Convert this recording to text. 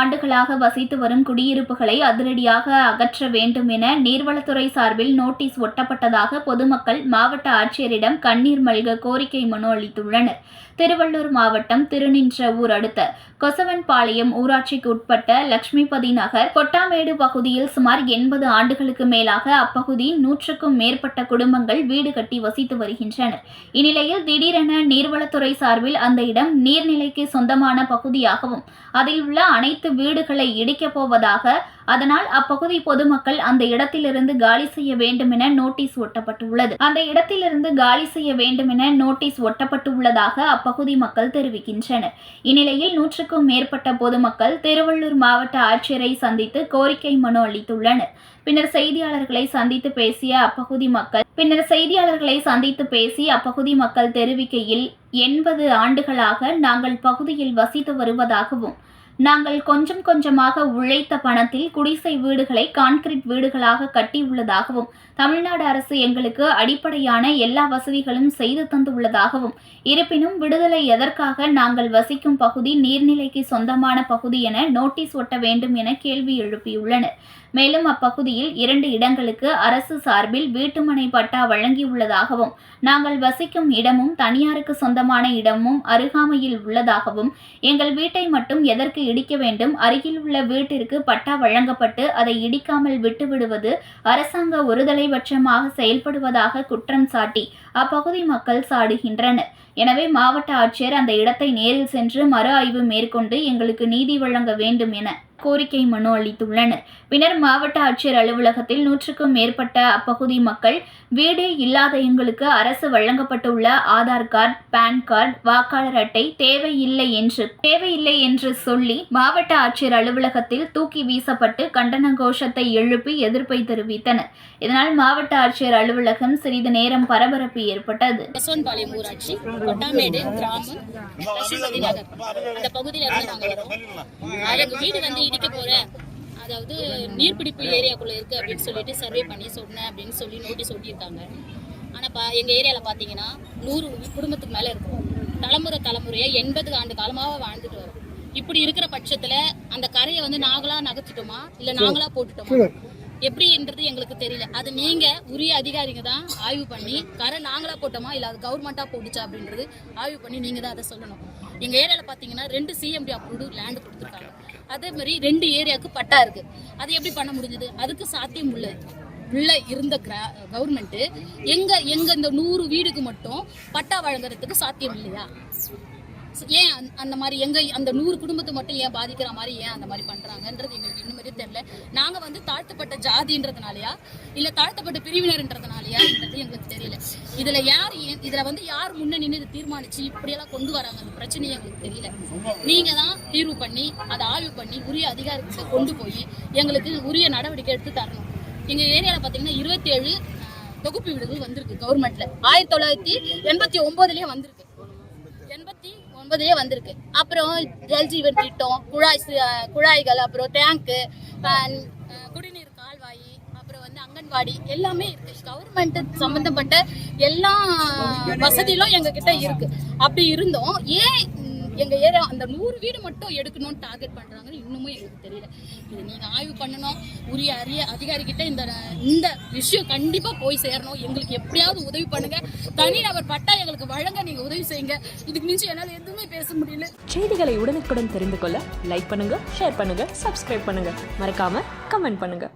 ஆண்டுகளாக வசித்து வரும் குடியிருப்புகளை அதிரடியாக அகற்ற வேண்டும் என நீர்வளத்துறை சார்பில் நோட்டீஸ் ஒட்டப்பட்டதாக பொதுமக்கள் மாவட்ட ஆட்சியரிடம் கண்ணீர் மல்க கோரிக்கை மனு அளித்துள்ளனர். திருவள்ளூர் மாவட்டம் திருநின்ற ஊர் அடுத்த கொசவன்பாளையம் ஊராட்சிக்கு உட்பட்ட லட்சுமிபதி நகர் கொட்டாமேடு பகுதியில் சுமார் எண்பது ஆண்டுகளுக்கு மேலாக அப்பகுதி நூற்றுக்கும் மேற்பட்ட குடும்பங்கள் வீடு கட்டி வசித்து வருகின்றனர். இந்நிலையில் திடீரென நீர்வளத்துறை சார்பில் அந்த இடம் நீர்நிலைக்கு சொந்தமான பகுதியாகவும் அதில் உள்ள அனைத்து வீடுகளை இடிக்கப் போவதாக அதனால் அப்பகுதி பொதுமக்கள் அந்த இடத்திலிருந்து காலி செய்ய வேண்டும் என நோட்டீஸ் ஒட்டப்பட்டுள்ளது. அந்த இடத்திலிருந்து காலி செய்ய வேண்டும் என நோட்டீஸ் ஒட்டப்பட்டுள்ளதாக அப்பகுதி மக்கள் தெரிவிக்கின்றனர். இந்நிலையில் நூற்றுக்கும் மேற்பட்ட பொதுமக்கள் திருவள்ளூர் மாவட்ட ஆட்சியரை சந்தித்து கோரிக்கை மனு அளித்துள்ளனர். பின்னர் செய்தியாளர்களை சந்தித்து பேசிய அப்பகுதி மக்கள் பின்னர் செய்தியாளர்களை சந்தித்து பேசி அப்பகுதி மக்கள் தெரிவிக்கையில் எண்பது ஆண்டுகளாக நாங்கள் பகுதியில் வசித்து வருவதாகவும் நாங்கள் கொஞ்சம் கொஞ்சமாக உழைத்த பணத்தில் குடிசை வீடுகளை கான்கிரீட் வீடுகளாக கட்டியுள்ளதாகவும் தமிழ்நாடு அரசு எங்களுக்கு அடிப்படையான எல்லா வசதிகளும் செய்து தந்துள்ளதாகவும் இருப்பினும் விடுதலை எதற்காக நாங்கள் வசிக்கும் பகுதி நீர்நிலைக்கு சொந்தமான பகுதி என நோட்டீஸ் ஒட்ட வேண்டும் என கேள்வி எழுப்பியுள்ளனர். மேலும் அப்பகுதியில் இரண்டு இடங்களுக்கு அரசு சார்பில் வீட்டுமனை பட்டா வழங்கியுள்ளதாகவும் நாங்கள் வசிக்கும் இடமும் தனியாருக்கு சொந்தமான இடமும் அருகாமையில் உள்ளதாகவும் எங்கள் வீட்டை மட்டும் எதற்கு இடிக்க வேண்டும் அருகில் உள்ள வீட்டிற்கு பட்டா வழங்கப்பட்டு அதை இடிக்காமல் விட்டுவிடுவது அரசாங்க ஒருதலைபட்சமாக செயல்படுவதாக குற்றம் சாட்டி அப்பகுதி மக்கள் சாடுகின்றனர். எனவே மாவட்ட ஆட்சியர் அந்த இடத்தை நேரில் சென்று மறு ஆய்வு மேற்கொண்டு எங்களுக்கு நீதி வழங்க வேண்டும் என கோரிக்கை மனு அளித்துள்ளனர். பின்னர் மாவட்ட ஆட்சியர் அலுவலகத்தில் நூற்றுக்கும் மேற்பட்ட அப்பகுதி மக்கள் வீடே இல்லாத எங்களுக்கு அரசு வழங்கப்பட்டுள்ள ஆதார் கார்டு பான் கார்டு வாக்காளர் அட்டை தேவையில்லை என்று தேவையில்லை என்று சொல்லி மாவட்ட ஆட்சியர் அலுவலகத்தில் தூக்கி வீசப்பட்டு கண்டன கோஷத்தை எழுப்பி எதிர்ப்பை தெரிவித்தனர். இதனால் மாவட்ட ஆட்சியர் அலுவலகம் சிறிது நேரம் பரபரப்பு ஏற்பட்டது. ஊராட்சி கிராமம் அந்த பகுதியில இருந்து நாங்க வரோம். வீடு வந்து இடிக்க போறேன். அதாவது நீர்பிடிப்பு ஏரியாக்குள்ள இருக்கு அப்படின்னு சொல்லிட்டு சர்வே பண்ணி சொன்னேன் அப்படின்னு சொல்லி நோட்டீஸ் ஒட்டியிருக்காங்க. ஆனா பா எங்க ஏரியால பாத்தீங்கன்னா நூறு குடும்பத்துக்கு மேல இருக்கும். தலைமுறை தலைமுறையா எண்பது ஆண்டு காலமாக வாழ்ந்துட்டு வரோம். இப்படி இருக்கிற பட்சத்துல அந்த கரையை வந்து நாங்களா நகர்த்திட்டோமா? இல்ல நாங்களா போட்டுட்டோமா? எப்படின்றது எங்களுக்கு தெரியல. அது நீங்க உரிய அதிகாரிங்க தான் ஆய்வு பண்ணி கரை நாங்களா போட்டோமா? இல்ல அது கவர்மெண்டா போட்டுச்சா அப்படின்றது ஆய்வு பண்ணி நீங்க தான் அதை சொல்லணும். எங்க ஏரியால பாத்தீங்கன்னா ரெண்டு சிஎம்டி அப்ரூவ்டு லேண்ட் கொடுத்துருக்காங்க. அதே மாதிரி ரெண்டு ஏரியாவுக்கு பட்டா இருக்கு. அது எப்படி பண்ண முடிஞ்சது? அதுக்கு சாத்தியம் உள்ள உள்ள இருந்த கவர்மெண்ட் எங்க எங்க இந்த நூறு வீடுக்கு மட்டும் பட்டா வழங்குறதுக்கு சாத்தியம் இல்லையா? ஏன் அந்த- அந்த மாதிரி எங்க அந்த நூறு குடும்பத்தை மட்டும் ஏன் பாதிக்கிற மாதிரி ஏன் அந்த மாதிரி பண்றாங்கன்றது எங்களுக்கு இன்னும் மாதிரி தெரியல. நாங்க வந்து தாழ்த்தப்பட்ட ஜாதின்றதுனாலயா இல்ல தாழ்த்தப்பட்ட பிரிவினர்ன்றதுனாலயா எங்களுக்கு தெரியல. இதுல யார் ஏன்- இதுல வந்து யார் முன்ன நின்று இதை தீர்மானிச்சு இப்படியெல்லாம் கொண்டு வராங்க அந்த பிரச்சனையை எங்களுக்கு தெரியல. நீங்க தான் தீர்வு பண்ணி அதை ஆய்வு பண்ணி உரிய அதிகாரத்தை கொண்டு போய் எங்களுக்கு உரிய நடவடிக்கை எடுத்து தரணும். எங்க ஏரியால பாத்தீங்கன்னா இருபத்தி ஏழு தொகுப்பு வீடுகள் வந்திருக்கு கவர்மெண்ட்ல ஆயிரத்தி தொள்ளாயிரத்தி எண்பத்தி ஒன்பதுலயே வந்திருக்கு. எண்பத்தி ஒன்பதுலயே வந்திருக்கு. அப்புறம் ஜல்ஜீவன் திட்டம் குழாய் குழாய்கள் அப்புறம் டேங்க்கு குடிநீர் அப்புறம் அங்கன்வாடி எல்லாமே இருக்கு. கவர்மெண்ட் சம்பந்தப்பட்ட எல்லா வசதியிலும் எங்க கிட்ட இருக்கு. அப்படி இருந்தோம். ஏன் எங்க ஏரியா அந்த நூறு வீடு மட்டும் எடுக்கணும்னு டார்கெட் பண்றாங்கன்னு இன்னமும் எங்களுக்கு தெரியல. இது நீங்க ஆய்வு பண்ணணும். உரிய அரிய அதிகாரி கிட்ட இந்த இந்த விஷயம் கண்டிப்பா போய் சேரணும். எங்களுக்கு எப்படியாவது உதவி பண்ணுங்க. தனிநபர் பட்டா எங்களுக்கு வழங்க நீங்க உதவி செய்யுங்க. இதுக்கு மிஞ்சி என்னால எதுவுமே பேச முடியல. செய்திகளை உடனுக்குடன் தெரிந்து கொள்ள லைக் பண்ணுங்க ஷேர் பண்ணுங்க சப்ஸ்கிரைப் பண்ணுங்க. மறக்காம கமெண்ட் பண்ணுங்க.